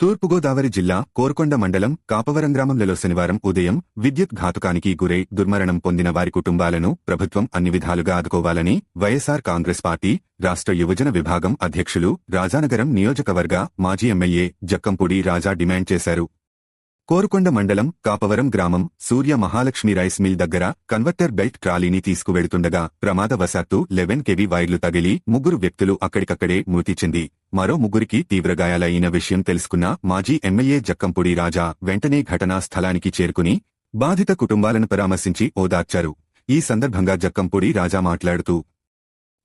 తూర్పుగోదావరి జిల్లా కోరుకొండ మండలం కాపవరం గ్రామంలో శనివారం ఉదయం విద్యుత్ ఘాతుకానికి గురై దుర్మరణం పొందిన వారి కుటుంబాలను ప్రభుత్వం అన్ని విధాలుగా ఆదుకోవాలని వైఎస్సార్ కాంగ్రెస్ పార్టీ రాష్ట్ర యువజన విభాగం అధ్యక్షులు రాజానగరం నియోజకవర్గ మాజీ ఎమ్మెల్యే జక్కంపూడి రాజా డిమాండ్ చేశారు. కోరుకొండ మండలం కాపవరం గ్రామం సూర్య మహాలక్ష్మి రైస్ మిల్ దగ్గర కన్వర్టర్ బెల్ట్ ట్రాలీని తీసుకువెడుతుండగా ప్రమాదవశాత్తు లెవెన్ కెవి వైర్లు తగిలి ముగ్గురు వ్యక్తులు అక్కడికక్కడే మృతి చెంది. మరో ముగ్గురికి తీవ్రగాయాలైన విషయం తెలుసుకున్న మాజీ ఎమ్మెల్యే జక్కంపూడి రాజా వెంటనే ఘటనా స్థలానికి చేరుకుని బాధిత కుటుంబాలను పరామర్శించి ఓదార్చారు. ఈ సందర్భంగా జక్కంపూడి రాజా మాట్లాడుతూ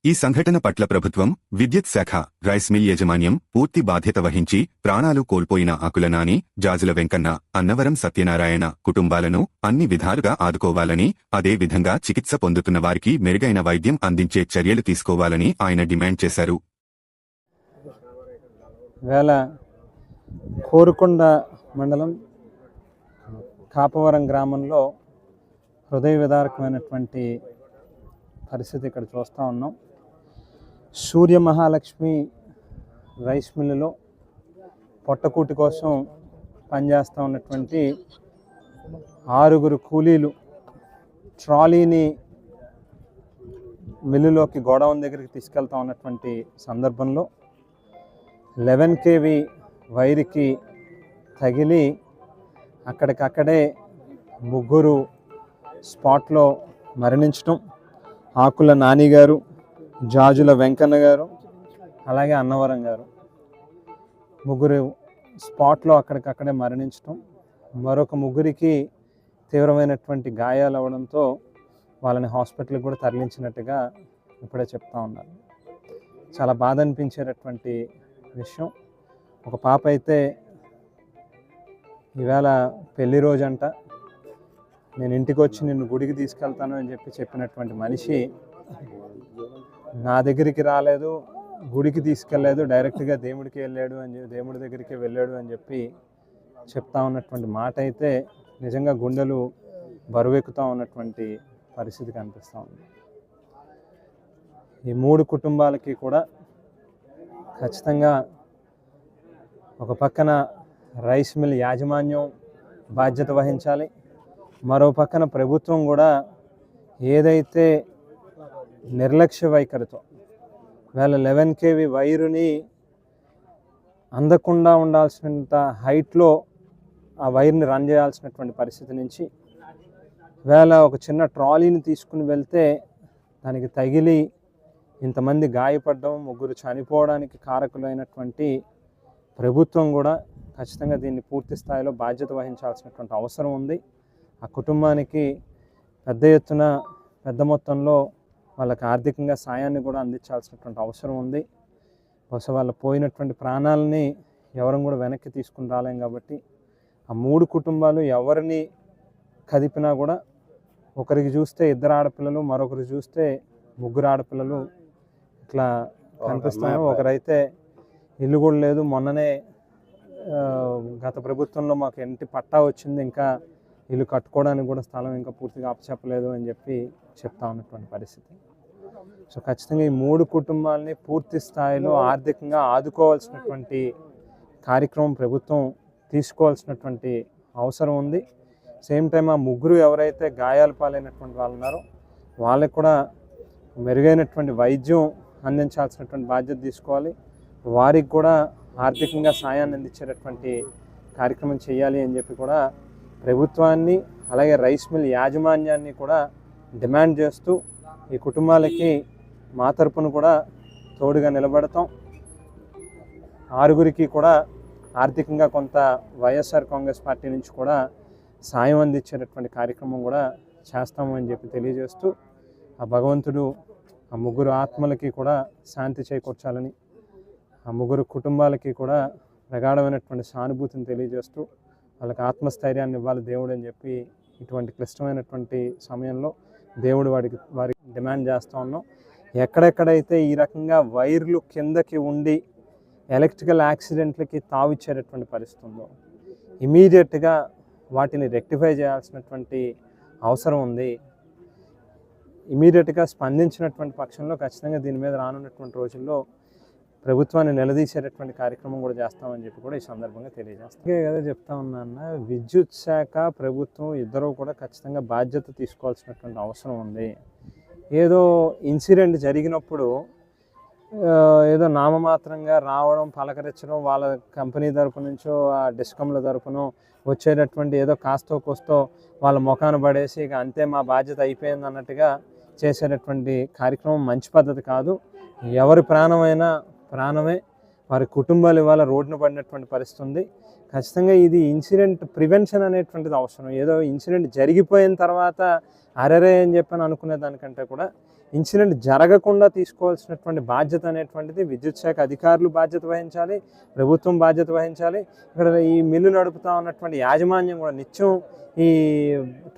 ఈ సంఘటన పట్ల ప్రభుత్వం విద్యుత్ శాఖ రైస్ మిల్ యాజమాన్యం పూర్తి బాధ్యత వహించి ప్రాణాలు కోల్పోయిన ఆకులనాని జాజుల వెంకన్న అన్నవరం సత్యనారాయణ కుటుంబాలను అన్ని విధాలుగా ఆదుకోవాలని అదే విధంగా చికిత్స పొందుతున్న వారికి మెరుగైన వైద్యం అందించే చర్యలు తీసుకోవాలని ఆయన డిమాండ్ చేశారు. వేళ కోరుకొండ మండలం కాపవరం గ్రామంలో హృదయ విదారకమైనటువంటి పరిస్థితి ఇక్కడ చూస్తూ ఉన్నాం. సూర్య మహాలక్ష్మి రైస్ మిల్లులో పొట్టకూటి కోసం పనిచేస్తూ ఉన్నటువంటి ఆరుగురు కూలీలు ట్రాలీని మిల్లులోకి గోడౌన్ దగ్గరికి తీసుకెళ్తా ఉన్నటువంటి సందర్భంలో లెవెన్ కేవీ వైర్కి తగిలి అక్కడికక్కడే ముగ్గురు స్పాట్లో మరణించటం. ఆకుల నాని గారు జాజుల వెంకన్న గారు అలాగే అన్నవరం గారు. ముగ్గురు స్పాట్లో అక్కడికక్కడే మరణించటం. మరొక ముగ్గురికి తీవ్రమైనటువంటి గాయాలు అవడంతో వాళ్ళని హాస్పిటల్కి కూడా తరలించినట్టుగా ఇప్పుడే చెప్తా ఉన్నారు. చాలా బాధ అనిపించేటటువంటి విషయం. ఒక పాప అయితే ఈవేళ పెళ్ళి రోజంట నేను ఇంటికి వచ్చి నిన్ను గుడికి తీసుకెళ్తాను అని చెప్పి చెప్పినటువంటి మనిషి నా దగ్గరికి రాలేదు గుడికి తీసుకెళ్ళలేదు డైరెక్ట్గా దేవుడికి వెళ్ళాడు అని చెప్పి దేవుడి దగ్గరికి వెళ్ళాడు అని చెప్పి చెప్తా ఉన్నటువంటి మాట అయితే నిజంగా గుండెలు బరువెక్కుతూ ఉన్నటువంటి పరిస్థితి కనిపిస్తూ ఉంది. ఈ మూడు కుటుంబాలకి కూడా ఖచ్చితంగా ఒక పక్కన రైస్ మిల్ యాజమాన్యం బాధ్యత వహించాలి. మరో పక్కన ప్రభుత్వం కూడా ఏదైతే నిర్లక్ష్య వైఖరితో. వేళ లెవెన్ కేవి వైరుని అందకుండా ఉండాల్సినంత హైట్లో ఆ వైర్ని రన్ చేయాల్సినటువంటి పరిస్థితి నుంచి వేళ ఒక చిన్న ట్రాలీని తీసుకుని వెళ్తే దానికి తగిలి ఇంతమంది గాయపడడం ముగ్గురు చనిపోవడానికి కారకులైనటువంటి ప్రభుత్వం కూడా ఖచ్చితంగా దీన్ని పూర్తి స్థాయిలో బాధ్యత వహించాల్సినటువంటి అవసరం ఉంది. ఆ కుటుంబానికి పెద్ద ఎత్తున పెద్ద మొత్తంలో వాళ్ళకి ఆర్థికంగా సాయాన్ని కూడా అందించాల్సినటువంటి అవసరం ఉంది. బహుశా వాళ్ళు పోయినటువంటి ప్రాణాలని ఎవరం కూడా వెనక్కి తీసుకుని రాలేం కాబట్టి ఆ మూడు కుటుంబాలు ఎవరిని కదిపినా కూడా ఒకరికి చూస్తే ఇద్దరు ఆడపిల్లలు మరొకరు చూస్తే ముగ్గురు ఆడపిల్లలు ఇట్లా కనిపిస్తారు ఒకరైతే ఇల్లు కూడా లేదు. మొన్ననే గత ప్రభుత్వంలో మాకు ఇంటి పట్టా వచ్చింది. ఇంకా ఇల్లు కట్టుకోవడానికి కూడా స్థలం ఇంకా పూర్తిగా అప్పచెప్పలేదు అని చెప్పి చెప్తా ఉన్నటువంటి పరిస్థితి. సో ఖచ్చితంగా ఈ మూడు కుటుంబాలని పూర్తి స్థాయిలో ఆర్థికంగా ఆదుకోవాల్సినటువంటి కార్యక్రమం ప్రభుత్వం తీసుకోవాల్సినటువంటి అవసరం ఉంది. సేమ్ టైం ఆ ముగ్గురు ఎవరైతే గాయాల పాలైనటువంటి వాళ్ళు ఉన్నారో వాళ్ళకి కూడా మెరుగైనటువంటి వైద్యం అందించాల్సినటువంటి బాధ్యత తీసుకోవాలి. వారికి కూడా ఆర్థికంగా సాయాన్ని అందించేటటువంటి కార్యక్రమం చేయాలి అని చెప్పి కూడా ప్రభుత్వాన్ని అలాగే రైస్ మిల్ యాజమాన్యాన్ని కూడా డిమాండ్ చేస్తూ ఈ కుటుంబాలకి మా తరపున కూడా తోడుగా నిలబడతాం. ఆరుగురికి కూడా ఆర్థికంగా కొంత వైఎస్ఆర్ కాంగ్రెస్ పార్టీ నుంచి కూడా సాయం అందించేటటువంటి కార్యక్రమం కూడా చేస్తాము అని చెప్పి తెలియజేస్తూ ఆ భగవంతుడు ఆ ముగ్గురు ఆత్మలకి కూడా శాంతి చేకూర్చాలని ఆ ముగ్గురు కుటుంబాలకి కూడా ప్రగాఢమైనటువంటి సానుభూతిని తెలియజేస్తూ వాళ్ళకి ఆత్మస్థైర్యాన్ని ఇవ్వాలి దేవుడు అని చెప్పి ఇటువంటి క్లిష్టమైనటువంటి సమయంలో దేవుడు వాడికి వారికి డిమాండ్ చేస్తూ ఉన్నాం. ఎక్కడెక్కడైతే ఈ రకంగా వైర్లు కిందకి ఉండి ఎలక్ట్రికల్ యాక్సిడెంట్లకి తావిచ్చేటటువంటి పరిస్థితి ఉందో ఇమీడియట్గా వాటిని రెక్టిఫై చేయాల్సినటువంటి అవసరం ఉంది. ఇమీడియట్గా స్పందించినటువంటి పక్షంలో ఖచ్చితంగా దీని మీద రానున్నటువంటి రోజుల్లో ప్రభుత్వాన్ని నిలదీసేటటువంటి కార్యక్రమం కూడా చేస్తామని చెప్పి కూడా ఈ సందర్భంగా తెలియజేస్తాం. కదా చెప్తా ఉన్నాన్న విద్యుత్ శాఖ ప్రభుత్వం ఇద్దరూ కూడా ఖచ్చితంగా బాధ్యత తీసుకోవాల్సినటువంటి అవసరం ఉంది. ఏదో ఇన్సిడెంట్ జరిగినప్పుడు ఏదో నామమాత్రంగా రావడం పలకరించడం వాళ్ళ కంపెనీ తరపు నుంచో ఆ డిస్కంల తరపునో వచ్చేటటువంటి ఏదో కాస్తో కోస్తో వాళ్ళ ముఖాన పడేసి ఇక అంతే మా బాధ్యత అయిపోయింది అన్నట్టుగా చేసేటటువంటి కార్యక్రమం మంచి పద్ధతి కాదు. ఎవరి ప్రాణమైనా ప్రాణమే. వారి కుటుంబాలు ఇవాళ రోడ్డున పడినటువంటి పరిస్థితి ఉంది. ఖచ్చితంగా ఇది ఇన్సిడెంట్ ప్రివెన్షన్ అనేటువంటిది అవసరం. ఏదో ఇన్సిడెంట్ జరిగిపోయిన తర్వాత అరెరే అని చెప్పని అనుకునే దానికంటే కూడా ఇన్సిడెంట్ జరగకుండా తీసుకోవాల్సినటువంటి బాధ్యత అనేటువంటిది విద్యుత్ శాఖ అధికారులు బాధ్యత వహించాలి ప్రభుత్వం బాధ్యత వహించాలి. ఇక్కడ ఈ మిల్లు నడుపుతా ఉన్నటువంటి యాజమాన్యం కూడా నిత్యం ఈ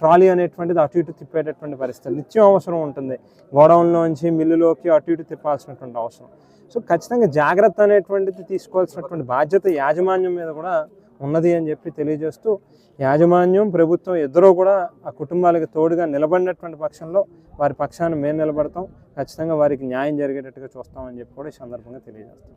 ట్రాలీ అనేటువంటిది అటు ఇటు తిప్పేటటువంటి పరిస్థితి. నిత్యం అవసరం ఉంటుంది. గోడౌన్లోంచి మిల్లులోకి అటు ఇటు తిప్పాల్సినటువంటి అవసరం. సో ఖచ్చితంగా జాగ్రత్త అనేటువంటిది తీసుకోవాల్సినటువంటి బాధ్యత యాజమాన్యం మీద కూడా ఉన్నది అని చెప్పి తెలియజేస్తూ యాజమాన్యం ప్రభుత్వం ఇద్దరూ కూడా ఆ కుటుంబాలకు తోడుగా నిలబడినటువంటి పక్షంలో వారి పక్షాన్ని మేము నిలబడతాం. ఖచ్చితంగా వారికి న్యాయం జరిగేటట్టుగా చూస్తామని చెప్పి కూడా ఈ సందర్భంగా తెలియజేస్తాం